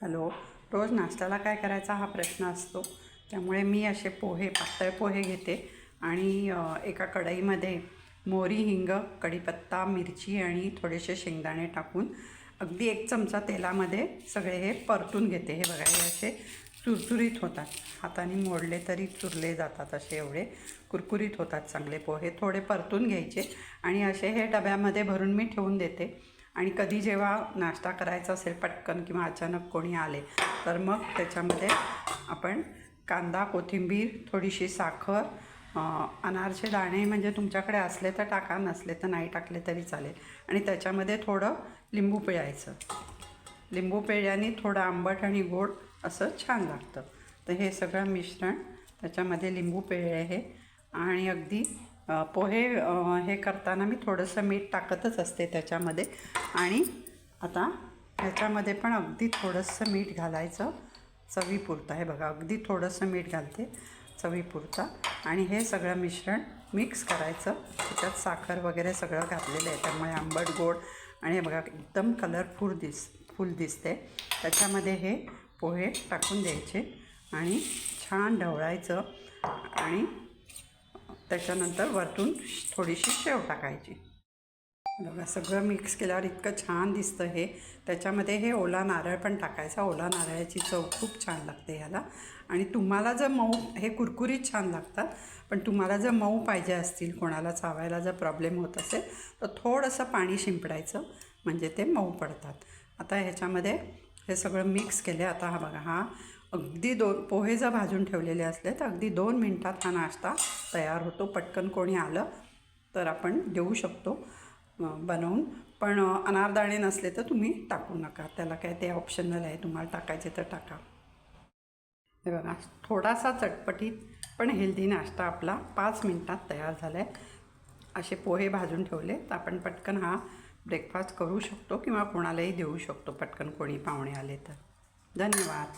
Hello रोज नाश्त्याला काय करायचा हा प्रश्न असतो. त्यामुळे मी असे पोहे पातळ पोहे घेते आणि एका कढईमध्ये मोहरी हिंग कढीपत्ता मिरची आणि थोडेसे शेंगदाणे टाकून अगदी एक चमचा तेलामध्ये सगळे हे परतून घेते. हे बघा हे असे चुरचुरीत होतात. हाताने मोडले तरी चुरले जातात असे एवढे. कुरकुरीत होतात चांगले पोहे. थोडे परतून घ्यायचे आणि असे हे डब्यामध्ये भरून मी ठेवून देते. आणि कधी जेव्हा नाश्ता करायचा असेल पटकन किंवा अचानक कोणी आले तर मग त्याच्यामध्ये आपण कांदा कोथिंबीर थोडीशी साखर अनारचे दाणे म्हणजे तुमच्याकडे असले तर टाका नसले तर नाही टाकले तरी चालेल. आणि त्याच्यामध्ये थोडं लिंबू पिळायचं. लिंबू पिळल्याने थोडं आंबट आणि गोड असं छान लागतं. तर हे सगळं मिश्रण त्याच्यामध्ये लिंबू पिळे हे आणि अगदी पोहे हे करताना मी थोडंसं मीठ टाकतच असते त्याच्यामध्ये. आणि आता ह्याच्यामध्ये पण अगदी थोडंसं मीठ घालायचं. चवीपुरतं आहे बघा अगदी थोडंसं मीठ घालते चवीपुरता. आणि हे सगळं मिश्रण मिक्स करायचं. त्याच्यात साखर वगैरे सगळं घातलेलं आहे त्यामुळे आंबट गोड आणि हे बघा एकदम कलरफुल दिस फुल दिसते. त्याच्यामध्ये हे पोहे टाकून द्यायचे आणि छान ढवळायचं. आणि त्याच्यानंतर वरतून थोडीशी शेव टाकायची. बघा सगळं मिक्स केल्यावर इतकं छान दिसतं हे. त्याच्यामध्ये हे ओला नारळ पण टाकायचा. ओला नारळाची चव खूप छान लागते ह्याला. आणि तुम्हाला जर मऊ हे कुरकुरीत छान लागतात पण तुम्हाला जर मऊ पाहिजे असतील कोणाला चावायला जर प्रॉब्लेम होत असेल तर थोडंसं पाणी शिंपडायचं म्हणजे ते मऊ पडतात. आता ह्याच्यामध्ये हे सगळं मिक्स केले. आता हा बघा हा अगदी दोन पोहे जर भाजून ठेवलेले असले तर अगदी दोन मिनटात हा नाश्ता तयार होतो. पटकन कोणी आलं तर आपण देऊ शकतो बनवून. पण अनारदाणे नसले तर तुम्ही टाकू नका. त्याला काय ते ऑप्शनल आहे. तुम्हाला टाकायचे तर टाका. हे बघा थोडासा चटपटीत पण हेल्दी नाश्ता आपला पाच मिनटात तयार झाला आहे असे पोहे भाजून ठेवले तर आपण पटकन हा ब्रेकफास्ट करू शकतो किंवा कोणालाही देऊ शकतो. पटकन कोणी पाहुणे आले तर. धन्यवाद.